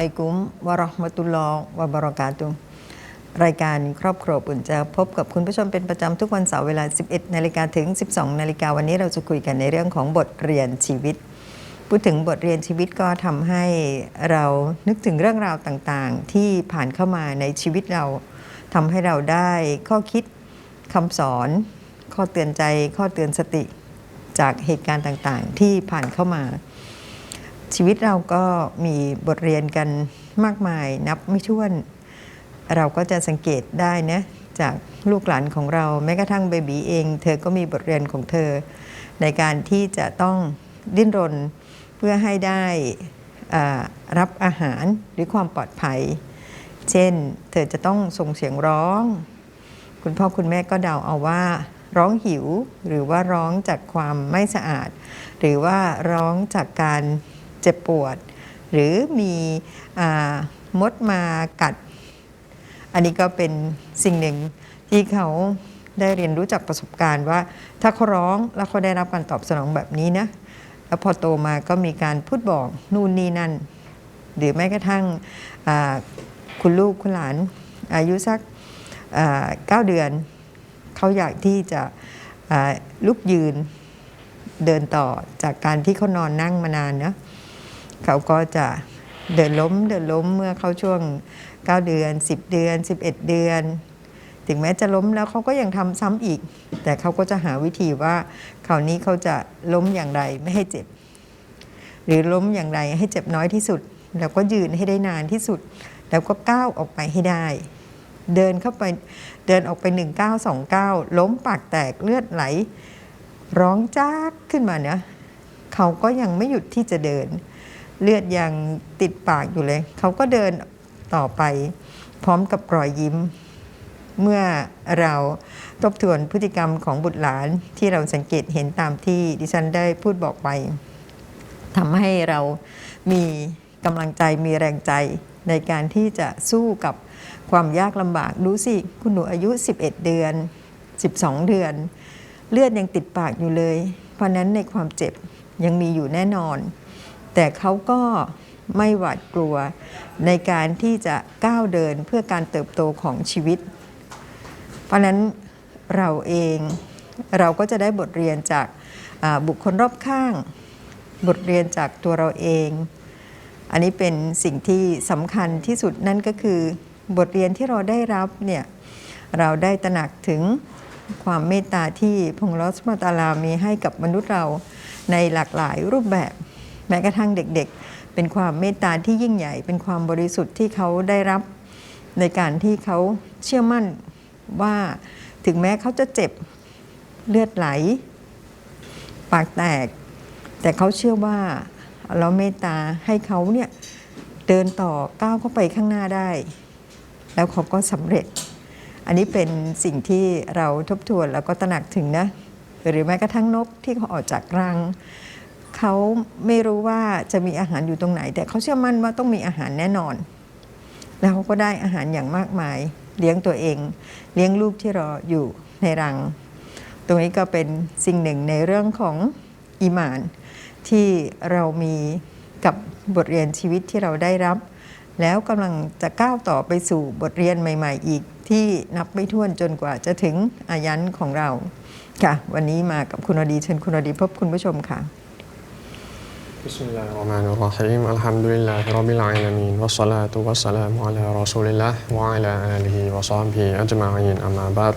ลัยกุมวะราะห์มะตุลลอวะบะเราะกาตุรายการครอบครัวปุ่นจะพบกับคุณผู้ชมเป็นประจำทุกวันเสาร์เวลา 11 นาฬิกาถึง 12 นาฬิกาวันนี้เราจะคุยกันในเรื่องของบทเรียนชีวิต พูดถึงบทเรียนชีวิตก็ทำให้เรานึกถึงเรื่องราวต่างๆ ที่ผ่านเข้ามาในชีวิตเราทำให้เราได้ข้อคิดคำสอน ข้อเตือนใจ ข้อเตือนสติจากเหตุการณ์ต่างๆ ที่ผ่านเข้ามา ชีวิตเราก็มีบทเรียนกันมากมายนับไม่ถ้วน เราก็จะสังเกตได้นะจากลูกหลานของเราแม้กระทั่งเบบีเอง เธอก็มีบทเรียนของเธอ ในการที่จะต้องดิ้นรนเพื่อให้ได้รับอาหารหรือความปลอดภัย เช่น เธอจะต้องส่งเสียงร้อง คุณพ่อคุณแม่ก็เดาเอาว่าร้องหิวหรือว่าร้องจากความไม่สะอาด หรือว่าร้องจากการ เจ็บปวด หรือมีอมดมากัด อันนี้ก็เป็นสิ่งหนึ่งที่เขาได้เรียนรู้จากประสบการณ์ว่า ถ้าเขาร้องแล้วเขาได้รับการตอบสนองแบบนี้นะแล้วพอโตมาก็มีการพูดบอกนู่นนี่นั่น หรือแม้กระทั่งคุณลูกคุณหลานอายุสักเก้าเดือน เขาอยากที่จะลุกยืนเดินต่อจากการที่เขานอนนั่งมานานเนาะ เขาก็จะเดินล้มเดินล้มเมื่อเขาช่วง 9 เดือน 10 เดือน 11 เดือน ถึงแม้จะล้มแล้วเขาก็ยังทำซ้ำอีก แต่เขาก็จะหาวิธีว่าคราวนี้เขาจะล้มอย่างไรไม่ให้เจ็บ หรือล้มอย่างไรให้เจ็บน้อยที่สุด แล้วก็ยืนให้ได้นานที่สุด แล้วก็ก้าวออกไปให้ได้ เดินเข้าไปเดินออกไป 1929 ล้มปากแตกเลือดไหล ร้องจ้ากขึ้นมาเนี่ยเขาก็ยังไม่หยุดที่จะเดิน เลือดยังติดปากอยู่เลย เขาก็เดินต่อไป พร้อมกับรอยยิ้ม เมื่อเราทบทวนพฤติกรรมของบุตรหลานที่เราสังเกตเห็นตามที่ดิฉันได้พูดบอกไปทำให้เรามีกำลังใจมีแรงใจในการที่จะสู้กับความยากลำบากดูสิคุณหนูอายุ 11 เดือน 12 เดือน เลือดยังติดปากอยู่เลย เพราะฉะนั้นในความเจ็บยังมีอยู่แน่นอน แต่เขาก็ไม่หวาดกลัวในการที่จะก้าวเดินเพื่อการเติบโตของชีวิต เพราะนั้นเราเองเราก็จะได้บทเรียนจากบุคคลรอบข้าง บทเรียนจากตัวเราเอง อันนี้เป็นสิ่งที่สำคัญที่สุดนั่นก็คือบทเรียนที่เราได้รับเนี่ยเราได้ตระหนักถึงความเมตตาที่พงค์ลอสมาตาลามีให้กับมนุษย์เราในหลากหลายรูปแบบ แม้กระทั่งเด็กๆ เป็นความเมตตาที่ยิ่งใหญ่ เป็นความบริสุทธิ์ที่เขาได้รับในการที่เขาเชื่อมั่นว่าถึงแม้เขาจะเจ็บเลือดไหล ปากแตก แต่เขาเชื่อว่าเราเมตตาให้เขาเนี่ยเดินต่อก้าวเข้าไปข้างหน้าได้ แล้วเขาก็สำเร็จ อันนี้เป็นสิ่งที่เราทบทวนแล้วก็ตระหนักถึงนะ หรือแม้กระทั่งนกที่เขาออกจากรัง เขาไม่รู้ว่าจะมีอาหารอยู่ตรงไหน แต่เขาเชื่อมั่นว่าต้องมีอาหารแน่นอน แล้วเขาก็ได้อาหารอย่างมากมาย เลี้ยงตัวเอง เลี้ยงลูกที่รออยู่ในรัง ตรงนี้ก็เป็นสิ่งหนึ่งในเรื่องของอีมาน ที่เรามีกับบทเรียนชีวิตที่เราได้รับ แล้วกำลังจะก้าวต่อไปสู่บทเรียนใหม่ ๆ อีกที่นับไม่ถ้วนจนกว่าจะถึงอายันของเราค่ะ วันนี้มากับคุณอดีเชิญคุณอดีพบคุณผู้ชมค่ะ بسم الله الرحمن الرحيم الحمد لله رب العالمين والصلاة والسلام على رسول الله وعلى آله وصحبه أجمعين أما بعد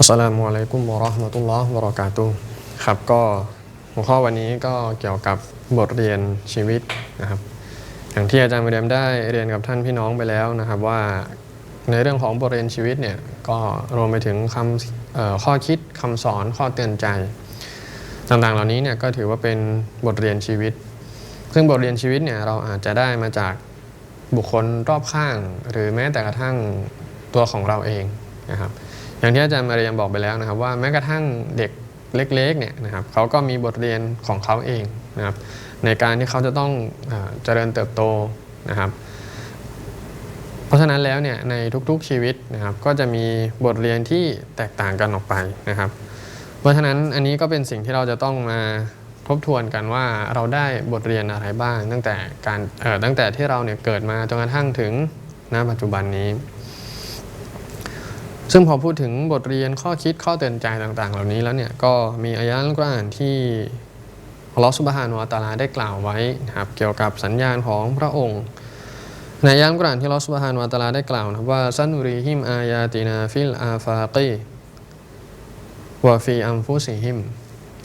السلام عليكم ورحمة الله وبركاته ครับก็หัวข้อวันนี้ก็เกี่ยวกับบทเรียนชีวิตนะครับ อย่างที่อาจารย์มาเรียมได้เรียนกับท่านพี่น้องไปแล้วนะครับว่าในเรื่องของบทเรียนชีวิตเนี่ยก็รวมไปถึงคำเอ่อข้อคิดคำสอนข้อเตือนใจ ต่างๆ เหล่านี้เนี่ยก็ถือว่าเป็นบทเรียนชีวิต ซึ่งบทเรียนชีวิตเนี่ยเราอาจจะได้มาจากบุคคลรอบข้าง หรือแม้แต่กระทั่งตัวของเราเองนะครับอย่างที่อาจารย์มาเรียมบอกไปแล้วนะครับ ว่าแม้กระทั่งเด็กเล็กๆเนี่ยนะครับเขาก็มีบทเรียนของเขาเองนะครับในการที่เขาจะต้องอเจริญเติบโตนะครับ เพราะฉะนั้นแล้วเนี่ยในทุกๆชีวิตนะครับก็จะมีบทเรียนที่แตกต่างกันออกไปนะครับ เพราะฉะนั้นอันนี้ก็เป็นสิ่งที่เราจะต้องมาทบทวนกันว่าเราได้บทเรียนอะไรบ้าง ตั้งแต่การตั้งแต่ที่เราเนี่ยเกิดมาจนกระทั่งถึงณปัจจุบันนี้ ซึ่งพอพูดถึงบทเรียนข้อคิดข้อเตือนใจต่างๆ เหล่านี้แล้วเนี่ยก็มีอายะห์อัลกุรอานที่อัลลอฮฺซุบฮานวะตาลาได้กล่าวไว้นะครับเกี่ยวกับสัญญาณของพระองค์ ในอายะห์อัลกุรอานที่อัลลอฮฺซุบฮานวะตาลาได้กล่าวนะว่าซันุรีฮิมอายาตินาฟิลอาฟากี วะฟีอัมฟุซิฮิม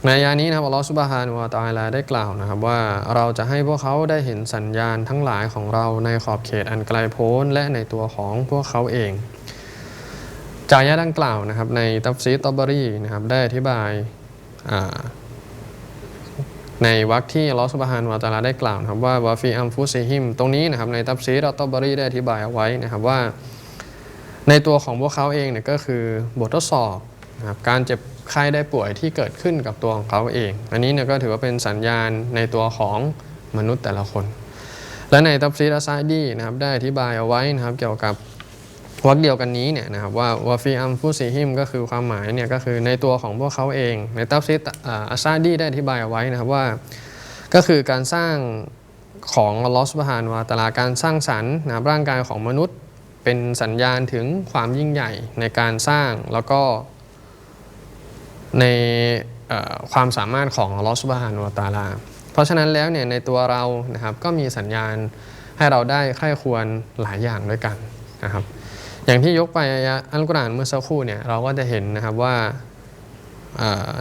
ในยานี้นะครับอัลลอฮฺซุบฮานุวะตะอาลาได้กล่าวนะครับว่าเราจะให้พวกเขาได้เห็นสัญญาณทั้งหลายของเราในขอบเขตอันไกลโพ้นและในตัวของพวกเขาเอง จากยะดังกล่าวนะครับในตัฟซีตอบารีนะครับได้อธิบายาในวรรคที่อัลลอฮฺซุบฮานวะตาลาได้กล่าวนะครับว่าวาฟีอัมฟุซิฮิม ตรงนี้นะครับในตัฟซีตอบารีได้อธิบายเอาไว้นะครับว่า ในตัวของพวกเขาเองเนี่ยก็คือบททดสอบ นะครับการเจ็บไข้ได้ป่วยที่เกิดขึ้นกับตัวของเขาเอง อันนี้เนี่ยก็ถือว่าเป็นสัญญาณในตัวของมนุษย์แต่ละคน และในตับซีดอาซาดีนะครับได้อธิบายเอาไว้นะครับเกี่ยวกับวรรคเดียวกันนี้เนี่ยนะครับว่าวาฟีอัมฟุซิฮิมก็คือความหมายเนี่ยก็คือในตัวของพวกเขาเอง ในตับซีดอาซาดีได้อธิบายเอาไว้นะครับว่า ก็คือการสร้างของลอสบฮานวะตะอาลาการสร้างสรรค์นะครับร่างกายของมนุษย์ เป็นสัญญาณถึงความยิ่งใหญ่ในการสร้างแล้วก็ ในความสามารถของลอสุบฮานุตาลา เพราะฉะนั้นแล้วเนี่ยในตัวเรานะครับก็มีสัญญาณให้เราได้ใคร่ควรหลายอย่างด้วยกันนะครับอย่างที่ยกไปอายะอัลกุรอานเมื่อสักครู่เนี่ยเราก็จะเห็นนะครับว่า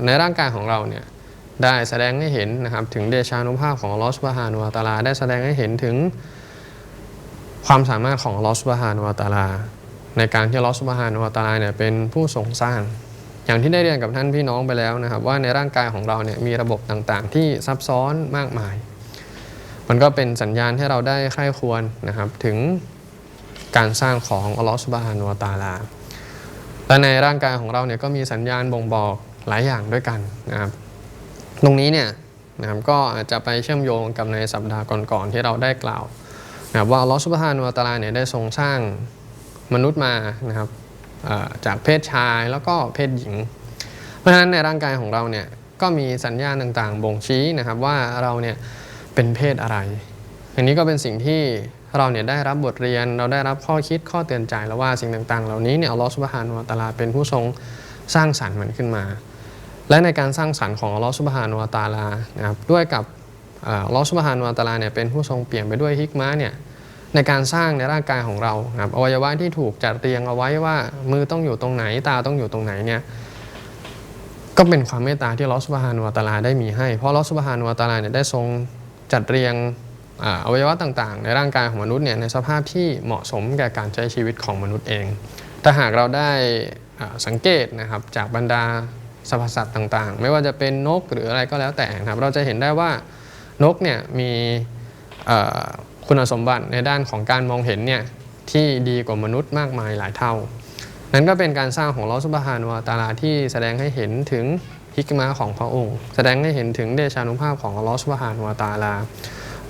ในร่างกายของเราเนี่ยได้แสดงให้เห็นนะครับถึงเดชานุภาพของลอสุบฮานุตาลา ได้แสดงให้เห็นถึงความสามารถของลอสุบฮานุตาลา ในการที่ลอสุบฮานุตาลาเนี่ยเป็นผู้ทรงสร้าง อย่างที่ได้เรียนกับท่านพี่น้องไปแล้วนะครับ ว่าในร่างกายของเราเนี่ยมีระบบต่างๆ ที่ซับซ้อนมากมาย มันก็เป็นสัญญาณให้เราได้ใคร่ควรนะครับถึงการสร้างของอัลลอฮฺสุบฮานุวตาลาและในร่างกายของเราเนี่ยก็มีสัญญาณบ่งบอกหลายอย่างด้วยกันนะครับตรงนี้เนี่ยนะครับก็อาจจะไปเชื่อมโยงกับในสัปดาห์ก่อนๆที่เราได้กล่าวนะครับว่าอัลลอฮฺสุบฮานุวตาลาเนี่ยได้ทรงสร้างมนุษย์มานะครับ จากเพศชายแล้วก็เพศหญิง เพราะฉะนั้นในร่างกายของเราเนี่ยก็มีสัญญาณต่างๆ บ่งชี้นะครับว่าเราเนี่ยเป็นเพศอะไร อันนี้ก็เป็นสิ่งที่เราเนี่ยได้รับบทเรียนเราได้รับข้อคิดข้อเตือนใจแล้วว่าสิ่งต่างๆ เหล่านี้เนี่ยอัลลอฮฺสุบฮานุวะตลาเป็นผู้ทรงสร้างสรรค์มันขึ้นมา และในการสร้างสรรค์ของอัลลอฮฺสุบฮานุวะตลานะครับด้วยกับอัลลอฮฺสุบฮานุวะตลาเนี่ยเป็นผู้ทรงเปลี่ยนไปด้วยฮิกมะเนี่ย ในการสร้างในร่างกายของเราครับอวัยวะที่ถูกจัดเรียงเอาไว้ว่ามือต้องอยู่ตรงไหนตาต้องอยู่ตรงไหนเนี่ยก็เป็นความเมตตาที่ลอสุบฮานุวะตลาได้มีให้ เพราะลอสุบฮานุวะตลาเนี่ยได้ทรงจัดเรียงอวัยวะต่างๆ ในร่างกายของมนุษย์เนี่ยในสภาพที่เหมาะสมแก่การใช้ชีวิตของมนุษย์เอง ถ้าหากเราได้สังเกตนะครับจากบรรดาสรรพสัตว์ต่างๆ ไม่ว่าจะเป็นนกหรืออะไรก็แล้วแต่ครับเราจะเห็นได้ว่านกเนี่ยมี คุณสมบัติในด้านของการมองเห็นเนี่ยที่ดีกว่ามนุษย์มากมายหลายเท่า นั้นก็เป็นการสร้างของลอสุบฮานวะตาลาที่แสดงให้เห็นถึงฮิกมาของพระองค์ แสดงให้เห็นถึงเดชานุภาพของลอสุบฮานวะตาลา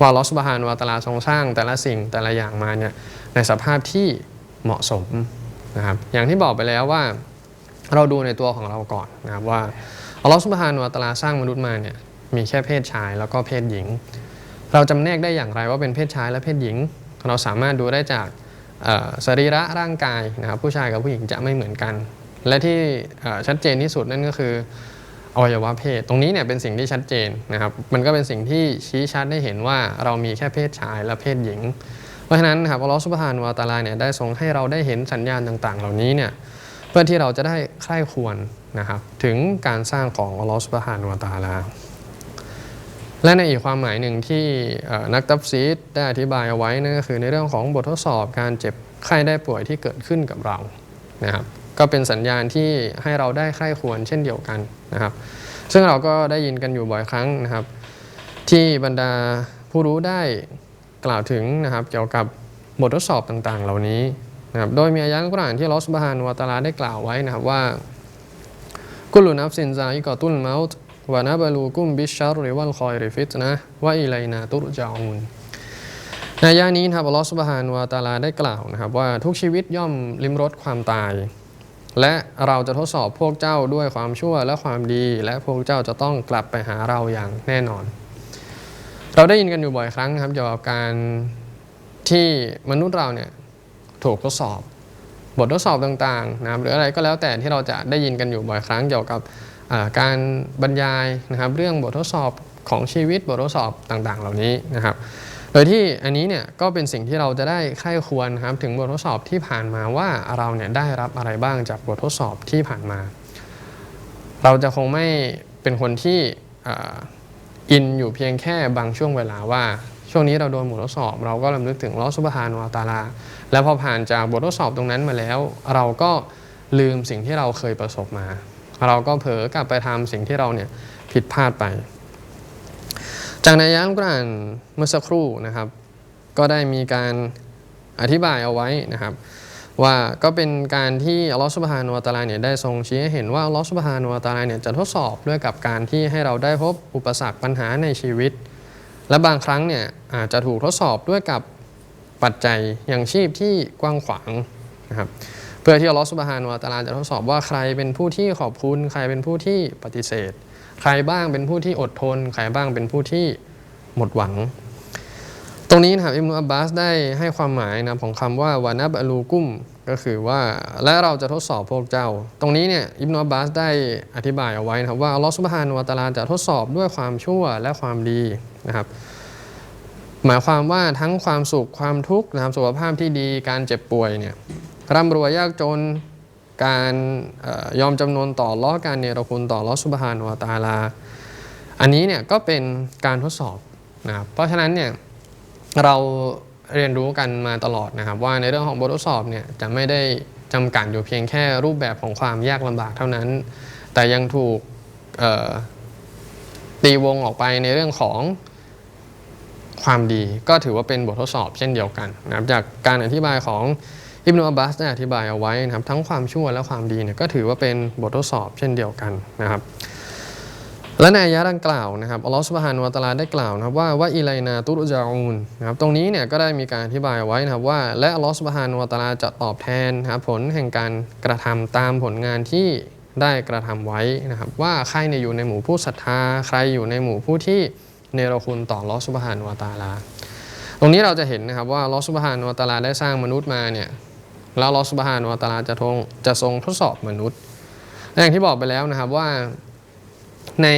ว่าลอสุบฮานวะตาลาทรงสร้างแต่ละสิ่งแต่ละอย่างมาเนี่ยในสภาพที่เหมาะสมนะครับอย่างที่บอกไปแล้วว่าเราดูในตัวของเราก่อนนะครับว่าอัลลอฮฺสุบฮานุวะตาลาสร้างมนุษย์มาเนี่ยมีแค่เพศชายแล้วก็เพศหญิง เราจำแนกได้อย่างไรว่าเป็นเพศชายและเพศหญิง เราสามารถดูได้จากสรีระร่างกายนะครับผู้ชายกับผู้หญิงจะไม่เหมือนกัน และที่ชัดเจนที่สุดนั่นก็คืออวัยวะเพศ ตรงนี้เนี่ยเป็นสิ่งที่ชัดเจนนะครับ มันก็เป็นสิ่งที่ชี้ชัดได้เห็นว่าเรามีแค่เพศชายและเพศหญิง เพราะฉะนั้นนะครับอัลลอฮฺสุบฮานวะตาลาเนี่ยได้ทรงให้เราได้เห็นสัญญาณต่างๆ เหล่านี้เนี่ยเพื่อที่เราจะได้ใคร่ควรนะครับถึงการสร้างของอัลลอฮฺสุบฮานวะตาลา และในอีกความหมายหนึ่งที่นักตัฟซีดได้อธิบายเอาไว้นั่นก็คือในเรื่องของบททดสอบการเจ็บไข้ได้ป่วยที่เกิดขึ้นกับเรานะครับก็เป็นสัญญาณที่ให้เราได้ใคร่ควรเช่นเดียวกันนะครับ ซึ่งเราก็ได้ยินกันอยู่บ่อยครั้งนะครับ ที่บรรดาผู้รู้ได้กล่าวถึงนะครับเกี่ยวกับบททดสอบต่างๆ เหล่านี้นะครับโดยมีอายะห์อัลกุรอานที่ลอสุบฮานวะตาลาได้กล่าวไว้นะครับว่ากุลุนับสินซาอิกอตุลเมาต์ วานะบาลูกุมบิชชาริวัลคอยริฟิตนะวะอิไลนาตุรจาอูนในอานี้นะครับอัลลอฮฺสุบฮานวะตาลาได้กล่าวนะครับว่าทุกชีวิตย่อมลิ้มรสความตาย และเราจะทดสอบพวกเจ้าด้วยความชั่วและความดี และพวกเจ้าจะต้องกลับไปหาเราอย่างแน่นอน เราได้ยินกันอยู่บ่อยครั้งครับเกี่ยวกับการที่มนุษย์เราเนี่ยถูกทดสอบบททดสอบต่างๆนะครับหรืออะไรก็แล้วแต่ที่เราจะได้ยินกันอยู่บ่อยครั้งเกี่ยวกับ การบรรยายนะครับเรื่องบททดสอบของชีวิตบททดสอบต่างๆ เหล่านี้นะครับ โดยที่อันนี้เนี่ยก็เป็นสิ่งที่เราจะได้ใคร่ควรนะครับถึงบททดสอบที่ผ่านมาว่าเราเนี่ยได้รับอะไรบ้างจากบททดสอบที่ผ่านมา เราจะคงไม่เป็นคนที่ออินอยู่เพียงแค่บางช่วงเวลาว่า ช่วงนี้เราโดนบททดสอบ เราก็ลำลึกถึงลอสุบฮานวาตาลา แล้วพอผ่านจากบททดสอบตรงนั้นมาแล้ว เราก็ลืมสิ่งที่เราเคยประสบมา เราก็เผลอกลับไปทำสิ่งที่เราเนี่ยผิดพลาดไป จากในยะอัลกุรอานเมื่อสักครู่นะครับ ก็ได้มีการอธิบายเอาไว้นะครับ ว่าก็เป็นการที่อัลลอฮฺสุบฮานุวตาลาเนี่ยได้ทรงชี้ให้เห็นว่าอัลลอฮฺสุบฮานุวตาลาเนี่ยจะทดสอบด้วยกับการที่ให้เราได้พบอุปสรรคปัญหาในชีวิต และบางครั้งเนี่ยอาจจะถูกทดสอบด้วยกับปัจจัยอย่างชีพที่กว้างขวางนะครับ เพื่อที่อัลลอฮฺสุบฮานวะตาลาจะทดสอบว่าใครเป็นผู้ที่ขอบคุณใครเป็นผู้ที่ปฏิเสธ ใครบ้างเป็นผู้ที่อดทน ใครบ้างเป็นผู้ที่หมดหวัง ตรงนี้นะครับอิมนุอับบาสได้ให้ความหมายนะของคำว่าวานับอลูกุมก็คือว่าและเราจะทดสอบพวกเจ้า ตรงนี้เนี่ยอิมนุอับบาสได้อธิบายเอาไว้นะครับว่าอัลลอฮฺสุบฮานวะตาลาจะทดสอบด้วยความชั่วและความดีนะครับหมายความว่าทั้งความสุขความทุกข์นะครับสุขภาพที่ดีการเจ็บป่วยเนี่ย ร่ำรวยยากจนการออยอมจำนนต่อล้อการเนรคุณต่อล้อสุบฮานวตาลา อันนี้เนี่ยก็เป็นการทดสอบนะครับเพราะฉะนั้นเนี่ยเราเรียนรู้กันมาตลอดนะครับ ว่าในเรื่องของบททดสอบเนี่ยจะไม่ได้จำกัดอยู่เพียงแค่รูปแบบของความยากลำบากเท่านั้น แต่ยังถูกตีวงออกไปในเรื่องของความดี ก็ถือว่าเป็นบททดสอบเช่นเดียวกันนะครับจากการอธิบายของ อิบนุอับบาสได้อธิบายเอาไว้นะครับทั้งความชั่วและความดีเนี่ยก็ถือว่าเป็นบททดสอบเช่นเดียวกันนะครับและในอายะดังกล่าวนะครับอัลลอฮฺสุบฮานุวะตาลาได้กล่าวนะครับว่าว่าอิไลนาตุรจาอูนนะครับตรงนี้เนี่ยก็ได้มีการอธิบายเอาไว้นะครับว่าและอัลลอฮฺสุบฮานุวะตาลาจะตอบแทนนะครับผลแห่งการกระทำตามผลงานที่ได้กระทำไว้นะครับว่าใครเนี่ยอยู่ในหมู่ผู้ศรัทธาใครอยู่ในหมู่ผู้ที่เนรคุณต่ออัลลอฮฺสุบฮานุวะตาลา ตรงนี้เราจะเห็นนะครับว่าอัลลอฮฺสุบฮานุวะตาลาได้สร้างมนุษย์มาเนี่ย แล้วลอสุบฮานวตาลาจะทงจะทรงทดสอบมนุษย์และอย่างที่บอกไปแล้วนะครับว่าใน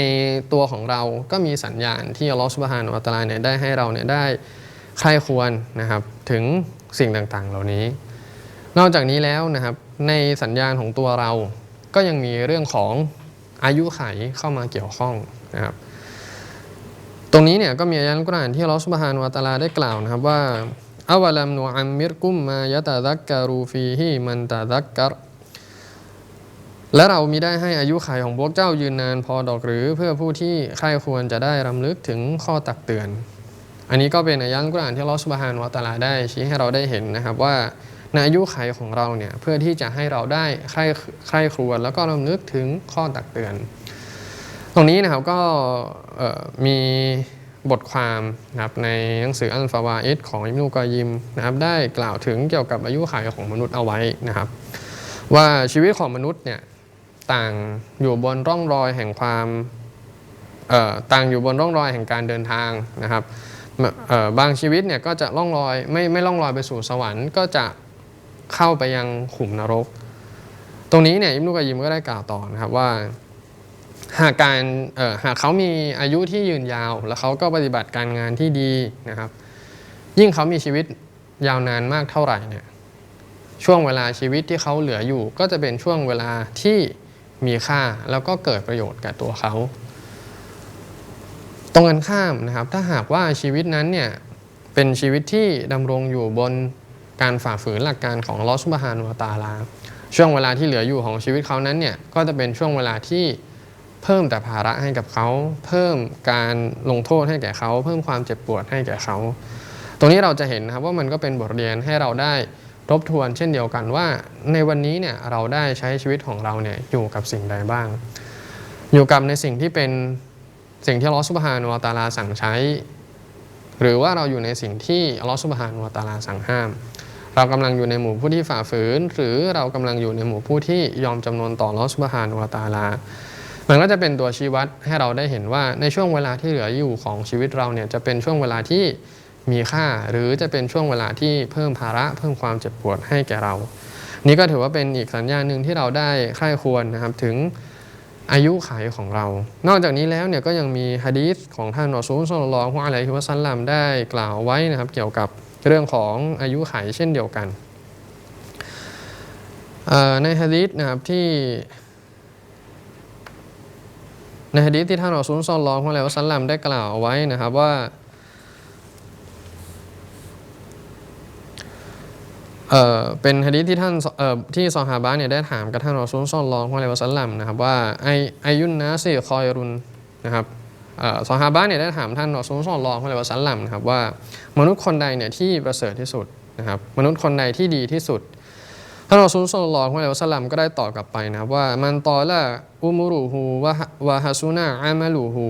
ตัวของเราก็มีสัญญาณที่อัลลอฮฺสุบฮานุวะตาลาเนี่ยได้ให้เราเนี่ยได้ใคร่ควรนะครับถึงสิ่งต่างๆ เหล่านี้ นอกจากนี้แล้วนะครับในสัญญาณของตัวเราก็ยังมีเรื่องของอายุไขเข้ามาเกี่ยวข้องนะครับตรงนี้เนี่ยก็มีอายะห์อัลกุรอานที่อัลลอฮฺสุบฮานุวะตาลาได้กล่าวนะครับว่า อาวะลัมนูอัมมิรกุมมายะตะดักการูฟีฮีมันตะดักกัรและเรามีได้ให้อายุขัยของพวกเจ้ายืนนานพอดอกหรือเพื่อผู้ที่ใครควรจะได้รำลึกถึงข้อตักเตือน อันนี้ก็เป็นอายันกุรอานที่อัลอสุบฮานวะตาลาได้ชี้ให้เราได้เห็นนะครับว่าในอายุขัยของเราเนี่ยเพื่อที่จะให้เราได้ใครใครครวญแล้วก็รำลึกถึงข้อตักเตือน ตรงนี้นะครับก็มี บทความนะครับในหนังสืออัลฟาวาอิดของอิมนุกอยิมนะครับได้กล่าวถึงเกี่ยวกับอายุขัยของมนุษย์เอาไว้นะครับ ว่าชีวิตของมนุษย์เนี่ยต่างอยู่บนร่องรอยแห่งความต่างอยู่บนร่องรอยแห่งการเดินทางนะครับบางชีวิตเนี่ยก็จะล่องรอยไม่ไม่ล่องรอยไปสู่สวรรค์ก็จะเข้าไปยังขุมนรก ตรงนี้เนี่ยอิมนุกอยิมก็ได้กล่าวต่อนะครับว่า หากการเอ่อหากเขามีอายุที่ยืนยาว แล้วเขาก็ปฏิบัติการงานที่ดีนะครับ ยิ่งเขามีชีวิตยาวนานมากเท่าไหร่เนี่ยช่วงเวลาชีวิตที่เขาเหลืออยู่ ก็จะเป็นช่วงเวลาที่มีค่าแล้วก็เกิดประโยชน์กับตัวเขาตรงกันข้ามนะครับ ถ้าหากว่าชีวิตนั้นเนี่ยเป็นชีวิตที่ดำรงอยู่บนการฝ่าฝืนหลักการของลอสุบฮานุวตาลาช่วงเวลาที่เหลืออยู่ของชีวิตเขานั้นเนี่ยก็จะเป็นช่วงเวลาที่ เพิ่มแต่ภาระให้กับเขา เพิ่มการลงโทษให้แก่เขา เพิ่มความเจ็บปวดให้แก่เขา ตรงนี้เราจะเห็นนะครับว่ามันก็เป็นบทเรียนให้เราได้ทบทวนเช่นเดียวกันว่า ในวันนี้เนี่ยเราได้ใช้ชีวิตของเราเนี่ยอยู่กับสิ่งใดบ้าง อยู่กับในสิ่งที่เป็นสิ่งที่ลอสุบฮานุวตาลาสั่งใช้ หรือว่าเราอยู่ในสิ่งที่ลอสุบฮานุวตาลาสั่งห้าม เรากำลังอยู่ในหมู่ผู้ที่ฝ่าฝืน หรือเรากำลังอยู่ในหมู่ผู้ที่ยอมจำนนต่อลอสุบฮานุวตาลา มันก็จะเป็นตัวชี้วัดให้เราได้เห็นว่าในช่วงเวลาที่เหลืออยู่ของชีวิตเราเนี่ยจะเป็นช่วงเวลาที่มีค่า หรือจะเป็นช่วงเวลาที่เพิ่มภาระ เพิ่มความเจ็บปวดให้แก่เรา นี่ก็ถือว่าเป็นอีกสัญญาณหนึ่งที่เราได้ใคร่ควรนะครับถึงอายุขัยของเรา นอกจากนี้แล้วเนี่ยก็ยังมีฮะดีษของท่านรอซูลศ็อลลัลลอฮุอะลัยฮิวะซัลลัมได้กล่าวไว้นะครับเกี่ยวกับเรื่องของอายุขัยเช่นเดียวกัน ในฮะดีษนะครับที่ ในฮะดีษที่ท่านรอซูลศ็อลลัลลอฮุอะลัยฮิวะซัลลัมได้กล่าวเอาไว้นะครับว่าเอ่อเป็นฮะดีษที่ท่านเอ่อที่ซอฮาบะเนี่ยได้ถามกับท่านรอซูลศ็อลลัลลอฮุอะลัยฮิวะซัลลัมนะครับว่าไออยุนนาสิคอยรุนนะครับเอ่อซอฮาบะเนี่ยได้ถามท่านรอซูลศ็อลลัลลอฮุอะลัยฮิวะซัลลัมนะครับว่ามนุษย์คนใดเนี่ยที่ประเสริฐที่สุดนะครับมนุษย์คนใดที่ดีที่สุด ท่านรอซูลศ็อลลัลลอฮุอะลัยฮิวะซัลลัมก็ได้ตอบกลับไปนะครับว่ามันตอละอุมุรุฮูวะฮะวะฮัสุนาอามาลูฮู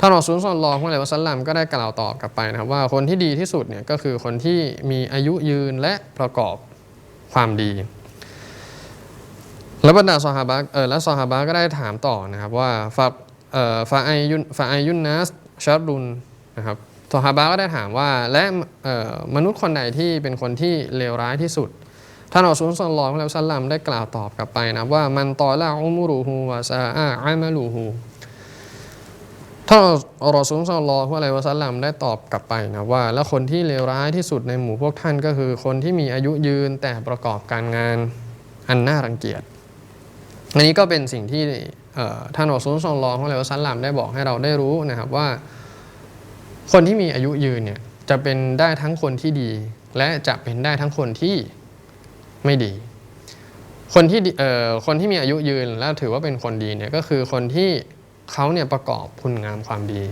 ท่านรอซูลศ็อลลัลลอฮุอะลัยฮิวะซัลลัมก็ได้กล่าวตอบกลับไปนะครับว่าคนที่ดีที่สุดเนี่ยก็คือคนที่มีอายุยืนและประกอบความดี แล้วบรรดาซอฮาบะห์เออและซอฮาบะก็ได้ถามต่อนะครับว่าฟาเอ่อฟาไอยุนฟาไอยุนนัสชัดรุนนะครับซอฮาบะก็ได้ถามว่าและเอ่อมนุษย์คนใดที่เป็นคนที่เลวร้ายที่สุด ท่านอัลลอฮฺสุลลัลลอฮุอะลัยฮิวะซัลลัมได้กล่าวตอบกลับไปนะว่ามันตอละอุมรุฮูวะซาอาอามาลูฮูท่านอัลรอซูลซัลลัลลอฮุอะลัยวะซัลลัมได้ตอบกลับไปนะว่า แล้วคนที่เลวร้ายที่สุดในหมู่พวกท่านก็คือ คนที่มีอายุยืนแต่ประกอบการงานอันน่ารังเกียจอันนี้ก็เป็นสิ่งที่ท่านอัลรอซูลซัลลัลลอฮุอะลัยวะซัลลัมได้บอกให้เราได้รู้นะครับว่า คนที่มีอายุยืนเนี่ยจะเป็นได้ทั้งคนที่ดี และจะเป็นได้ทั้งคนที่ ไม่ดี คนที่เอ่อคนที่มีอายุยืนแล้วถือว่าเป็นคนดีเนี่ยก็คือคนที่เขาเนี่ยประกอบคุณงามความดี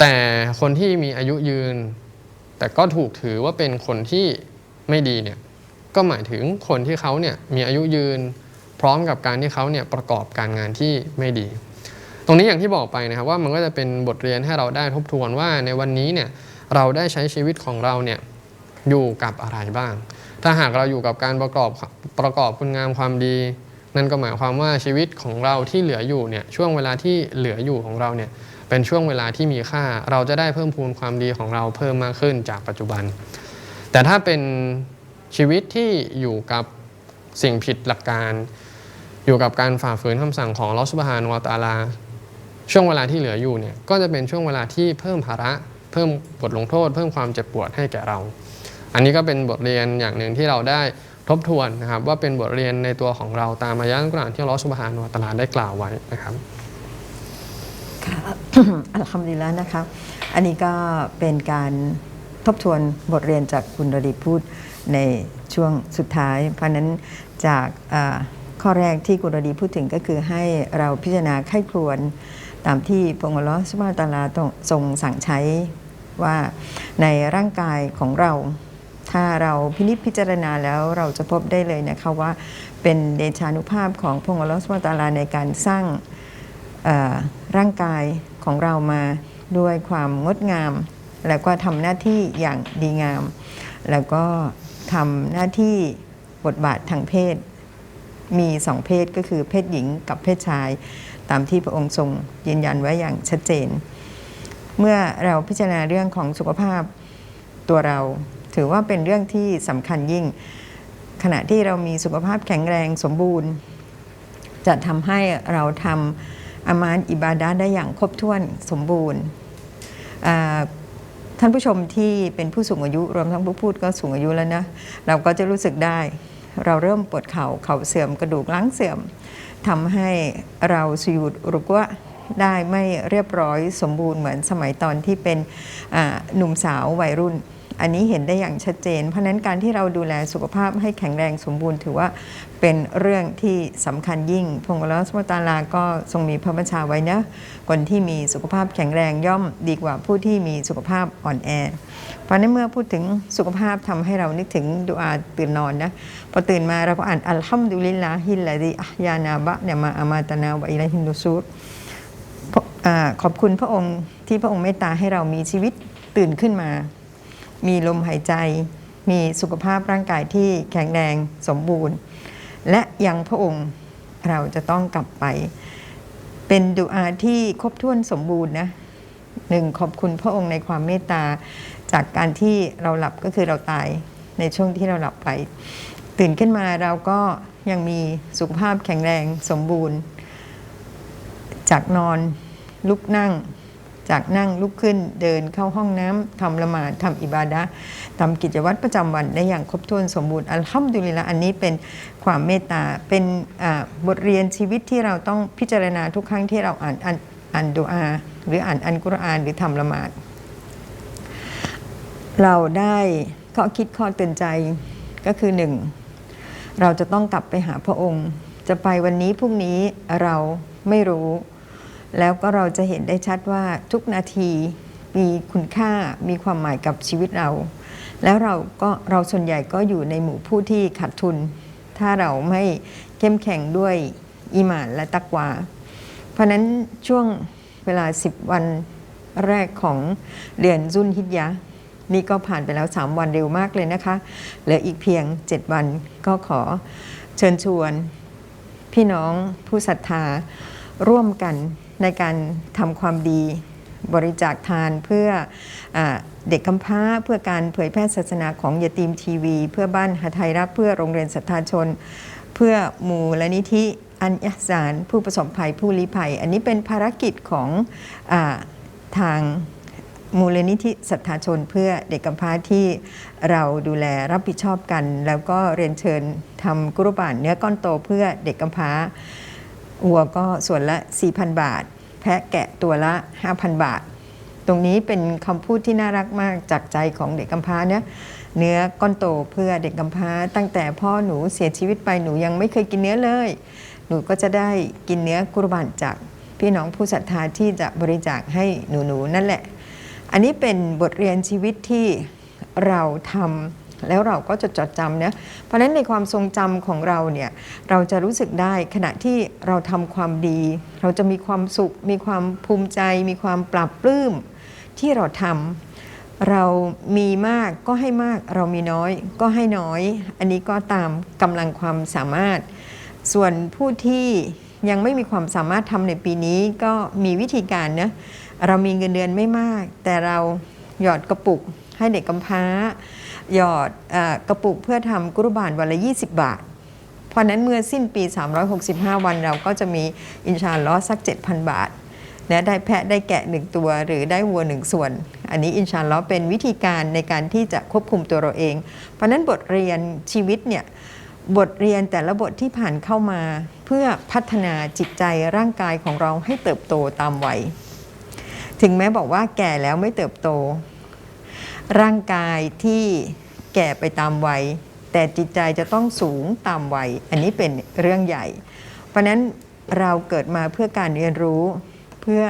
แต่คนที่มีอายุยืน แต่ก็ถูกถือว่าเป็นคนที่ไม่ดีเนี่ยก็หมายถึงคนที่เขาเนี่ยมีอายุยืน พร้อมกับการที่เขาเนี่ยประกอบการงานที่ไม่ดี ตรงนี้อย่างที่บอกไปนะครับว่ามันก็จะเป็นบทเรียนให้เราได้ทบทวนว่าในวันนี้เนี่ยเราได้ใช้ชีวิตของเราเนี่ยอยู่กับอะไรบ้าง ถ้าหากเราอยู่กับการประกอบประกอบคุณงามความดี นั่นก็หมายความว่าชีวิตของเราที่เหลืออยู่เนี่ยช่วงเวลาที่เหลืออยู่ของเราเนี่ยเป็นช่วงเวลาที่มีค่า เราจะได้เพิ่มพูนความดีของเราเพิ่มมากขึ้นจากปัจจุบัน แต่ถ้าเป็นชีวิตที่อยู่กับสิ่งผิดหลักการ อยู่กับการฝ่าฝืนคำสั่งของลอสบฮานวาตาลา ช่วงเวลาที่เหลืออยู่เนี่ยก็จะเป็นช่วงเวลาที่เพิ่มภาระ เพิ่มบทลงโทษ เพิ่มความเจ็บปวดให้แก่เรา อันนี้ก็เป็นบทเรียนอย่างหนึ่งที่เราได้ทบทวนนะครับว่าเป็นบทเรียนในตัวของเราตามอายะห์กุรอานที่อัลอสุบฮานุตะอาลาได้กล่าวไว้นะครับค่ะอัลฮัมดุลิลละนะคะ อันนี้ก็เป็นการทบทวนบทเรียนจากคุณรดีพูดในช่วงสุดท้าย เพราะนั้นจากข้อแรกที่คุณรดีพูดถึงก็คือให้เราพิจารณาไข้ครวนตามที่พระองค์อัลอสุบฮานะฮูวะตาลาทรงสั่งใช้ว่าในร่างกายของเรา ถ้าเราพินิจพิจารณาแล้วเราจะพบได้เลยนะคะว่าเป็นเดชานุภาพของพระองค์อัลอสุบฮาตาลาในการสร้างร่างกายของเรามาด้วยความงดงาม แล้วก็ทำหน้าที่อย่างดีงาม แล้วก็ทำหน้าที่บทบาททางเพศ มีสองเพศก็คือเพศหญิงกับเพศชาย ตามที่พระองค์ทรงยืนยันไว้อย่างชัดเจน เมื่อเราพิจารณาเรื่องของสุขภาพตัวเรา ถือว่าเป็นเรื่องที่สำคัญยิ่ง ขณะที่เรามีสุขภาพแข็งแรงสมบูรณ์ จะทำให้เราทำอามานอิบาดะห์ได้อย่างครบถ้วนสมบูรณ์ท่านผู้ชมที่เป็นผู้สูงอายุรวมทั้งผู้พูดก็สูงอายุแล้วนะ เราก็จะรู้สึกได้ เราเริ่มปวดเข่าเข่าเสื่อมกระดูกล้างเสื่อมทำให้เราสยุดรุกวะได้ไม่เรียบร้อยสมบูรณ์เหมือนสมัยตอนที่เป็นหนุ่มสาววัยรุ่น อันนี้เห็นได้อย่างชัดเจน เพราะนั้นการที่เราดูแลสุขภาพให้แข็งแรงสมบูรณ์ ถือว่าเป็นเรื่องที่สำคัญยิ่ง พงค์อัลสุบฮานะฮูวะตาลาก็ทรงมีพระบัญชาไว้นะคนที่มีสุขภาพแข็งแรงย่อมดีกว่าผู้ที่มีสุขภาพอ่อนแอ เพราะในนเมื่อพูดถึงสุขภาพทำให้เรานึกถึงดุอาตื่นนอนนะพอตื่นมาเราก็อ่านอัลฮัมดุลิลลาฮิลลาดีอัยานาบะเนี่ยมาอามาตนาวะอิลัยฮินนุซูรขอบคุณพระองค์ที่พระองค์เมตตาให้เรามีชีวิตตื่นขึ้นมา มีลมหายใจ มีสุขภาพร่างกายที่แข็งแรงสมบูรณ์ และยังพระองค์เราจะต้องกลับไป เป็นดุอาที่ครบถ้วนสมบูรณ์นะหนึ่งขอบคุณพระองค์ในความเมตตา จากการที่เราหลับก็คือเราตายในช่วงที่เราหลับไป ตื่นขึ้นมาเราก็ยังมีสุขภาพแข็งแรงสมบูรณ์ จากนอนลุกนั่ง จากนั่งลุกขึ้นเดินเข้าห้องน้ำทำละหมาดทำอิบาดะทำกิจวัตรประจำวันได้อย่างครบถ้วนสมบูรณ์อัลฮัมดุลิลละอันนี้เป็นความเมตตาเป็นบทเรียนชีวิตที่เราต้องพิจารณาทุกครั้งที่เราอ่านอ่านอ่านดูอา หรืออ่านอันกุรอานหรือทำละหมาด เราได้ข้อคิดข้อเตือนใจก็คือหนึ่งเราจะต้องกลับไปหาพระองค์ จะไปวันนี้พรุ่งนี้เราไม่รู้ แล้วก็เราจะเห็นได้ชัดว่าทุกนาทีมีคุณค่ามีความหมายกับชีวิตเรา แล้วเราก็เราส่วนใหญ่ก็อยู่ในหมู่ผู้ที่ขาดทุน ถ้าเราไม่เข้มแข็งด้วยอีหมานและตักวา เพราะนั้นช่วงเวลา 10 วันแรกของเดือนจุนฮิจยะ นี่ก็ผ่านไปแล้ว 3 วันเร็วมากเลยนะคะ เหลืออีกเพียง 7 วันก็ขอเชิญชวน พี่น้องผู้ศรัทธาร่วมกัน ในการทำความดีบริจาคทานเพื่ออเด็กกำพร้าเพื่อการเผยแพร่ศาสนาของยาตีมทีวี เพื่อบ้านหาไทยรักเพื่อโรงเรียนศรัทธาชน เพื่อมูลนิธิอันยสารผู้ประสบภัยผู้ลี้ภัย อันนี้เป็นภารกิจของอทางมูลนิธิศรัทธาชนเพื่อเด็กกำพร้าที่เราดูแลรับผิดชอบกัน แล้วก็เรียนเชิญทำกุรบานเนื้อก้อนโตเพื่อเด็กกำพร้า วัวก็ส่วนละ 4,000 บาท แพะแกะตัวละ 5,000 บาท ตรงนี้เป็นคำพูดที่น่ารักมากจากใจของเด็กกำพร้าเนี่ยเนื้อก้อนโตเพื่อเด็กกำพร้า ตั้งแต่พ่อหนูเสียชีวิตไปหนูยังไม่เคยกินเนื้อเลย หนูก็จะได้กินเนื้อกุรบานจากพี่น้องผู้ศรัทธาที่จะบริจาคให้หนูๆนั่นแหละ อันนี้เป็นบทเรียนชีวิตที่เราทำ แล้วเราก็จะจดจำเนะเพราะฉะนั้นในความทรงจำของเราเนี่ยเราจะรู้สึกได้ขณะที่เราทำความดี เราจะมีความสุข มีความภูมิใจ มีความปรับปลื้มที่เราทำ เรามีมากก็ให้มากเรามีน้อยก็ให้น้อย อันนี้ก็ตามกำลังความสามารถ ส่วนผู้ที่ยังไม่มีความสามารถทำในปีนี้ก็มีวิธีการนะเรามีเงินเดือนไม่มาก แต่เราหยอดกระปุกให้เด็กกำพร้า หยอดอกระปุกเพื่อทำกุรบานวันละ 20 บาท เพราะนั้นเมื่อสิ้นปี 365 วันเราก็จะมีอินชาลอสัก 7,000 บาทนะได้แพะได้แกะหนึ่งตัวหรือได้วัวหนึ่งส่วน อันนี้อินชาลอเป็นวิธีการในการที่จะควบคุมตัวเราเอง เพราะนั้นบทเรียนชีวิตเนี่ยบทเรียนแต่ละบทที่ผ่านเข้ามา เพื่อพัฒนาจิตใจร่างกายของเราให้เติบโตตามวัยถึงแม้บอกว่าแก่แล้วไม่เติบโต ร่างกายที่ แก่ไปตามวัย แต่จิตใจจะต้องสูงตามวัย อันนี้เป็นเรื่องใหญ่ เพราะนั้นเราเกิดมาเพื่อการเรียนรู้เพื่อ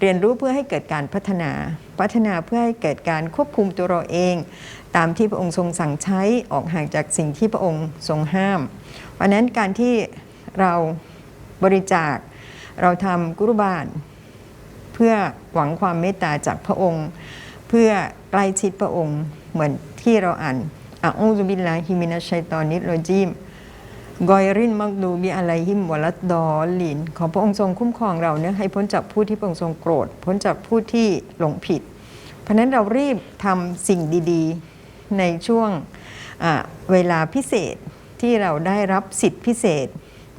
เรียนรู้เพื่อให้เกิดการพัฒนา พัฒนาเพื่อให้เกิดการควบคุมตัวเราเอง ตามที่พระองค์ทรงสั่งใช้ออกห่างจากสิ่งที่พระองค์ทรงห้าม เพราะนั้นการที่เราบริจาคเราทำกุรบานเพื่อหวังความเมตตาจากพระองค์ เพื่อใกล้ชิดพระองค์เหมือน ที่เราอ่านอูซุบิลลาฮิมินัชัยตอนิรโรจีมกอยรินมักดูบีอะไรหิมวลัดดอลลิน ขอพระองค์ทรงคุ้มครองเราเนี่ยให้พ้นจากผู้ที่พระองค์ทรงโกรธ พ้นจากผู้ที่หลงผิด เพราะนั้นเรารีบทำสิ่งดีๆ ในช่วงเวลาพิเศษที่เราได้รับสิทธิพิเศษ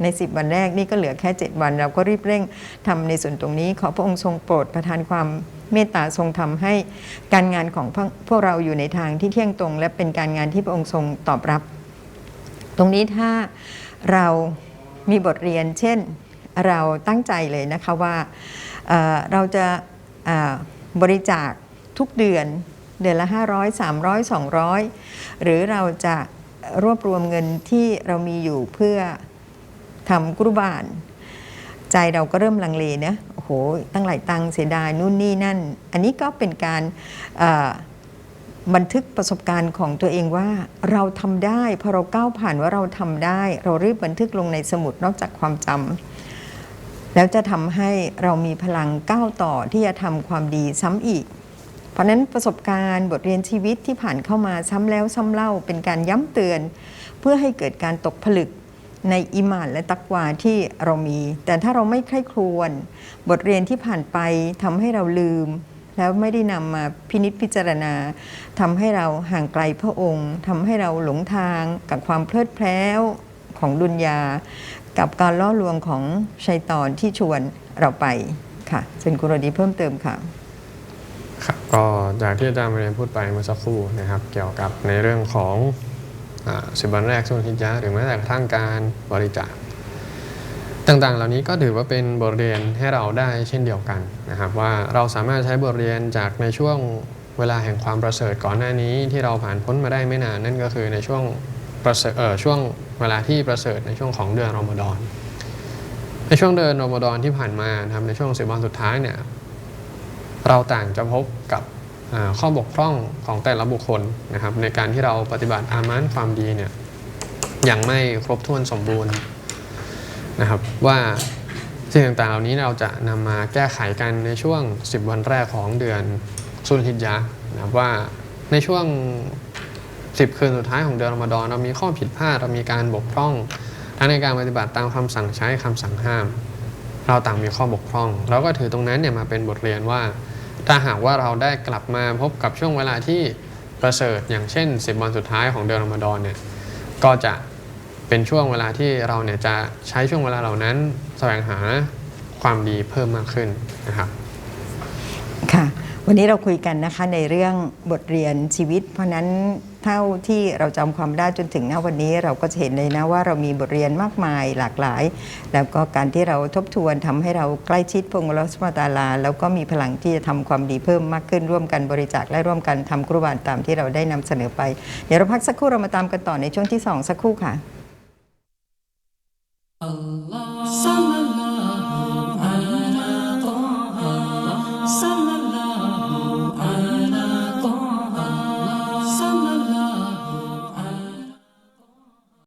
ใน 10 วันแรกนี่ก็เหลือแค่ 7 วัน เราก็รีบเร่งทำในส่วนตรงนี้ ขอพระองค์ทรงโปรดประทานความ เมตตาทรงทำให้การงานของพวกพวกเราอยู่ในทางที่เที่ยงตรง และเป็นการงานที่พระองค์ทรงตอบรับ ตรงนี้ถ้าเรามีบทเรียน เช่นเราตั้งใจเลยนะคะว่าเเราจะบริจาคทุกเดือนเดือนละ 500 300 200 หรือเราจะรวบรวมเงินที่เรามีอยู่เพื่อทำกุรบาน ใจเราก็เริ่มลังเลนะ โอ้โหตั้งหลายตังเสียดายนู่นนี่นั่น อันนี้ก็เป็นการบันทึกประสบการณ์ของตัวเองว่าเราทำได้พอเราก้าวผ่านว่าเราทำได้ เรารีบบันทึกลงในสมุดนอกจากความจำแล้วจะทำให้เรามีพลังก้าวต่อที่จะทำความดีซ้ำอีก เพราะฉะนั้นประสบการณ์บทเรียนชีวิตที่ผ่านเข้ามาซ้ำแล้วซ้ำเล่าเป็นการย้ำเตือน เพื่อให้เกิดการตกผลึก ในอิมานและตักวาที่เรามี แต่ถ้าเราไม่ใคร่ครวญบทเรียนที่ผ่านไปทำให้เราลืม แล้วไม่ได้นำมาพินิจพิจารณาทำให้เราห่างไกลพระองค์ทำให้เราหลงทางกับความเพลิดเพล้วของดุนยา กับการล่อลวงของชัยตอนที่ชวนเราไปค่ะเชิญคุณรดีเพิ่มเติมค่ะครับก็จากที่อาจารย์มาเรียนพูดไปเมื่อสักครู่นะครับ เกี่ยวกับในเรื่องของ สิบวันแรกช่วงทิจยะหรือแม้แต่กระทั่งการบริจาคต่างๆ เหล่านี้ก็ถือว่าเป็นบทเรียนให้เราได้เช่นเดียวกันนะครับ ว่าเราสามารถใช้บทเรียนจากในช่วงเวลาแห่งความประเสริฐก่อนหน้านี้ที่เราผ่านพ้นมาได้ไม่นานนั่นก็คือในช่วงประเสริฐช่วงเวลาที่ประเสริฐในช่วงของเดือนรอมฎอนในช่วงเดือนรอมฎอนที่ผ่านมานะครับในช่วงสิบวันสุดท้ายเนี่ยเราต่างจะพบกับ ข้อบกพร่องของแต่ละบุคคลนะครับในการที่เราปฏิบัติอามันความดีเนี่ยยังไม่ครบถ้วนสมบูรณ์นะครับว่าสิ่งต่างๆเหล่านี้เราจะนำมาแก้ไขกันในช่วง 10 วันแรกของเดือนสุลฮิจญะห์นะครับว่าในช่วง 10 คืนสุดท้ายของเดือนรอมฎอนเรามีข้อผิดพลาดเรามีการบกพร่องทั้งในการปฏิบัติตามคำสั่งใช้คำสั่งห้าม เราต่างมีข้อบกพร่อง เราก็ถือตรงนั้นเนี่ยมาเป็นบทเรียนว่า ถ้าหากว่าเราได้กลับมาพบกับช่วงเวลาที่ประเสริฐ อย่างเช่น 10 วันสุดท้ายของเดือนรอมฎอนเนี่ยก็จะเป็นช่วงเวลาที่เราเนี่ยจะใช้ช่วงเวลาเหล่านั้นแสวงหาความดีเพิ่มมากขึ้นนะครับค่ะวันนี้เราคุยกันนะคะในเรื่องบทเรียนชีวิต เพราะฉะนั้น เท่าที่เราจำความได้จนถึงณวันนี้เราก็จะเห็นเลยนะว่าเรามีบทเรียนมากมายหลากหลาย แล้วก็การที่เราทบทวนทำให้เราใกล้ชิดพงค์อัลลอฮฺสุบฮาตาลา แล้วก็มีพลังที่จะทำความดีเพิ่มมากขึ้นร่วมกันบริจาคและร่วมกันทำกุรบาลตามที่เราได้นำเสนอไป เดี๋ยวเราพักสักครู่เรามาตามกันต่อในช่วงที่สองสักครู่ค่ะ